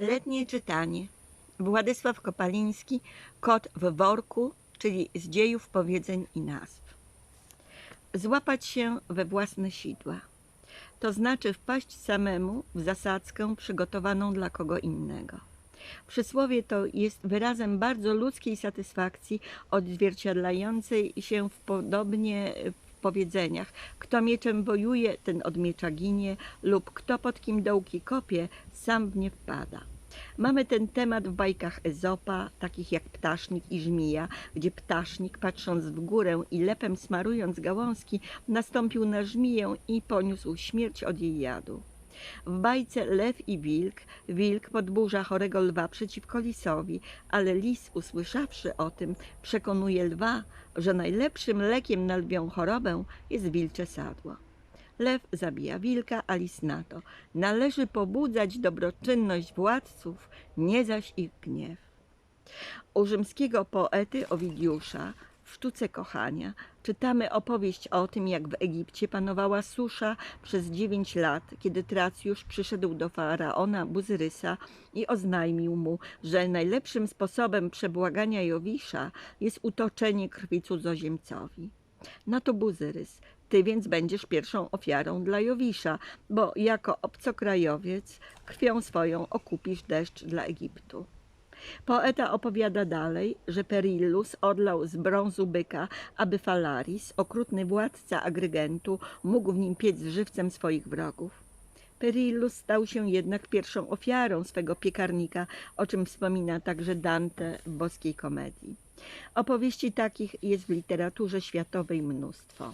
Letnie czytanie. Władysław Kopaliński, Kot w worku, czyli z dziejów powiedzeń i nazw. Złapać się we własne sidła. To znaczy wpaść samemu w zasadzkę przygotowaną dla kogo innego. Przysłowie to jest wyrazem bardzo ludzkiej satysfakcji, odzwierciedlającej się w podobnie powiedzeniach. Kto mieczem wojuje, ten od miecza ginie, lub kto pod kim dołki kopie, sam w nie wpada. Mamy ten temat w bajkach Ezopa, takich jak Ptasznik i Żmija, gdzie ptasznik, patrząc w górę i lepem smarując gałązki, nastąpił na żmiję i poniósł śmierć od jej jadu. W bajce Lew i Wilk, wilk podburza chorego lwa przeciwko lisowi, ale lis, usłyszawszy o tym, przekonuje lwa, że najlepszym lekiem na lwią chorobę jest wilcze sadło. Lew zabija wilka, a lis na to. Należy pobudzać dobroczynność władców, nie zaś ich gniew. U rzymskiego poety Owidiusza w Sztuce Kochania czytamy opowieść o tym, jak w Egipcie panowała susza przez dziewięć lat, kiedy Tracjusz przyszedł do faraona Buzyrysa i oznajmił mu, że najlepszym sposobem przebłagania Jowisza jest utoczenie krwi cudzoziemcowi. Na to Buzyrys, ty więc będziesz pierwszą ofiarą dla Jowisza, bo jako obcokrajowiec krwią swoją okupisz deszcz dla Egiptu. Poeta opowiada dalej, że Perillus odlał z brązu byka, aby Falaris, okrutny władca Agrygentu, mógł w nim piec żywcem swoich wrogów. Perillus stał się jednak pierwszą ofiarą swego piekarnika, o czym wspomina także Dante w boskiej komedii. Opowieści takich jest w literaturze światowej mnóstwo.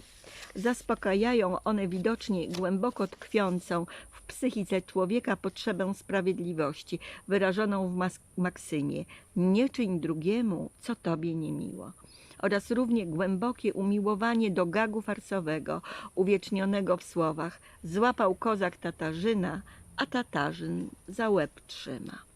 Zaspokajają one widocznie głęboko tkwiącą w psychice człowieka potrzebę sprawiedliwości, wyrażoną w maksymie nie czyń drugiemu, co tobie niemiło oraz równie głębokie umiłowanie do gagu farsowego, uwiecznionego w słowach złapał kozak Tatarzyna, a Tatarzyn za łeb trzyma.